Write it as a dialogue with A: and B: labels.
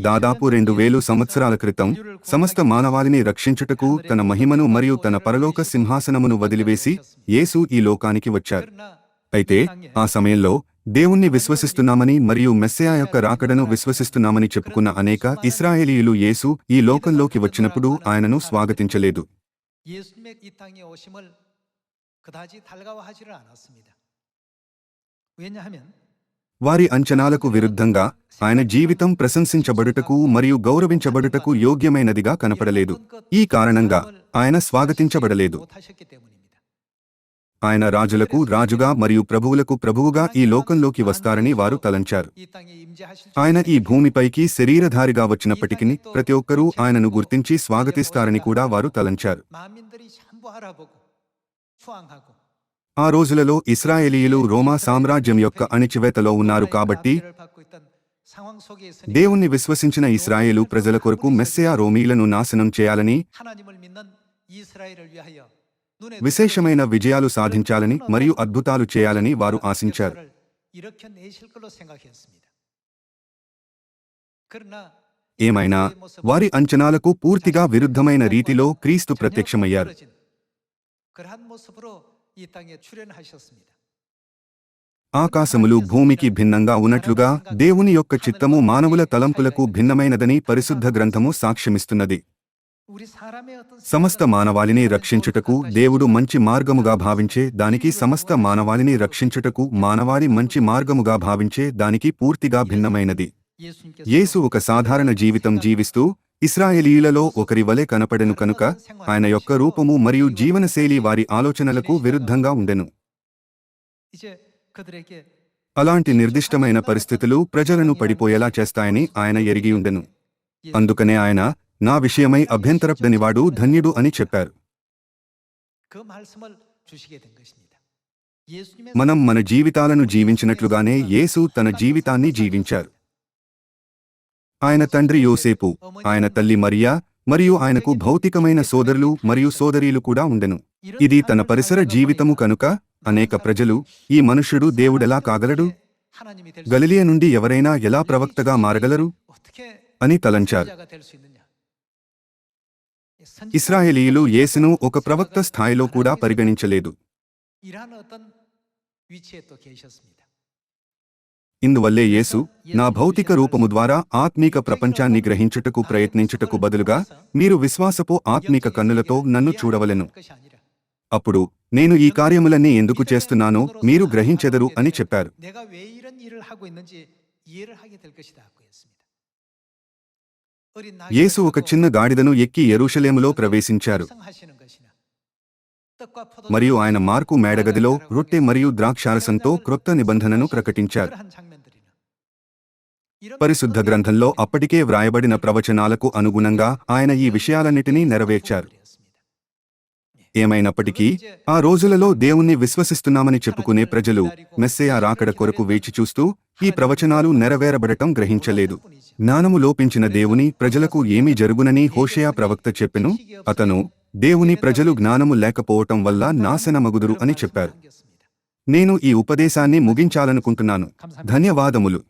A: దాదాపు రెండు వేలు సంవత్సరాల క్రితం సమస్త మానవాళిని రక్షించుటకు తన మహిమను మరియు తన పరలోక సింహాసనమును వదిలివేసి యేసు ఈ లోకానికి వచ్చారు అయితే ఆ సమయంలో దేవుణ్ణి విశ్వసిస్తున్నామని మరియు మెస్సయా యొక్క రాకడను విశ్వసిస్తున్నామని చెప్పుకున్న అనేక ఇస్రాయేలీయులు యేసు ఈ లోకంలోకి వచ్చినప్పుడు ఆయనను స్వాగతించలేదు
B: 예수님의 이 땅에 오심을 그다지 달가워하지를 않았습니다. 왜냐하면
A: వారి అంచనాలకు విరుద్ధంగా ఆయన జీవితం ప్రశంసించబడుటకు మరియు గౌరవించబడుటకు యోగ్యమైనదిగా కనపడలేదు. ఈ కారణంగా ఆయన స్వాగతించబడలేదు. ఆయన రాజులకు రాజుగా మరియు ప్రభువులకు ప్రభువుగా ఈ లోకంలోకి వస్తారని వారు తలంచారు. ఆయన ఈ భూమిపైకి శరీరధారిగా వచ్చినప్పటికీ ప్రతి ఒక్కరూ ఆయనను గుర్తించి స్వాగతిస్తారని కూడా వారు తలంచారు. ఆ రోజులలో ఇస్రాయేలీయులు రోమా సామ్రాజ్యం యొక్క అణిచివేతలో ఉన్నారు కాబట్టి దేవుణ్ణి విశ్వసించిన ఇస్రాయేలు ప్రజల కొరకు మెస్సయా రోమీలను నాశనం చేయాలని విశేషమైన విజయాలు సాధించాలని మరియు అద్భుతాలు చేయాలని వారు ఆశించారు. ఏమైనా వారి అంచనాలకు పూర్తిగా విరుద్ధమైన రీతిలో క్రీస్తు ప్రత్యక్షమయ్యారు. ఆకాశములు భూమికి భిన్నంగా ఉన్నట్లుగా దేవుని యొక్క చిత్తము మానవుల తలంపులకు భిన్నమైనదని పరిశుద్ధ గ్రంథము సాక్ష్యమిస్తున్నది. సమస్త మానవాళిని రక్షించుటకు దేవుడు మంచి మార్గముగా భావించే దానికి సమస్త మానవాళిని రక్షించుటకు మానవాళి మంచి మార్గముగా భావించే దానికి పూర్తిగా భిన్నమైనది. యేసు ఒక సాధారణ జీవితం జీవిస్తూ ఇస్రాయేలీలలో ఒకరి వలె కనపడెను కనుక ఆయన యొక్క రూపము మరియు జీవనశైలి వారి ఆలోచనలకు విరుద్ధంగా ఉండెను. అలాంటి నిర్దిష్టమైన పరిస్థితులు ప్రజలను పడిపోయేలా చేస్తాయని ఆయన ఎరిగి ఉండెను. అందుకనే ఆయన నా విషయమై అభ్యంతరప్దనివాడు ధన్యుడు అని చెప్పారు. మనం మన జీవితాలను జీవించినట్లుగానే యేసు తన జీవితాన్ని జీవించారు. ఆయన తండ్రి యోసేపు ఆయన తల్లి మరియా మరియు ఆయనకు భౌతికమైన సోదరులు మరియు సోదరీలు కూడా ఉండెను. ఇది తన పరిసర జీవితము కనుక అనేక ప్రజలు ఈ మనుష్యుడు దేవుడెలా కాగలడు? గలిలియ నుండి ఎవరైనా ఎలా ప్రవక్తగా మారగలరు? అని తలంచారు. ఇస్రాయేలీయులు యేసును ఒక ప్రవక్త స్థాయిలో కూడా పరిగణించలేదు. ఇందువల్లే యేసు నా భౌతిక రూపము ద్వారా ఆత్మీక ప్రపంచాన్ని గ్రహించుటకు ప్రయత్నించుటకు బదులుగా మీరు విశ్వాసపు ఆత్మీక కన్నులతో నన్ను చూడవలెను. అప్పుడు నేను ఈ కార్యములన్నీ ఎందుకు చేస్తున్నానో మీరు గ్రహించెదరు అని చెప్పారు. యేసు ఒక చిన్న గాడిదను ఎక్కి ఎరుషలేములో ప్రవేశించారు. మరియు ఆయన మార్కు మేడగదిలో రొట్టె మరియు ద్రాక్షారసంతో క్రొత్త నిబంధనను ప్రకటించారు. పరిశుద్ధ గ్రంథంలో అప్పటికే వ్రాయబడిన ప్రవచనాలకు అనుగుణంగా ఆయన ఈ విషయాలన్నిటినీ నెరవేర్చారు. ఏమైనప్పటికీ ఆ రోజులలో దేవుణ్ణి విశ్వసిస్తున్నామని చెప్పుకునే ప్రజలు మెస్సేయా రాకడ కొరకు వేచి చూస్తూ ఈ ప్రవచనాలు నెరవేరబడటం గ్రహించలేదు. జ్ఞానము లోపించిన దేవుని ప్రజలకు ఏమి జరుగునని హోషయా ప్రవక్త చెప్పెను అతను దేవుని ప్రజలు జ్ఞానము లేకపోవటం వల్ల నాశనమగుదురు అని చెప్పారు. నేను ఈ ఉపదేశాన్ని ముగించాలనుకుంటున్నాను. ధన్యవాదములు.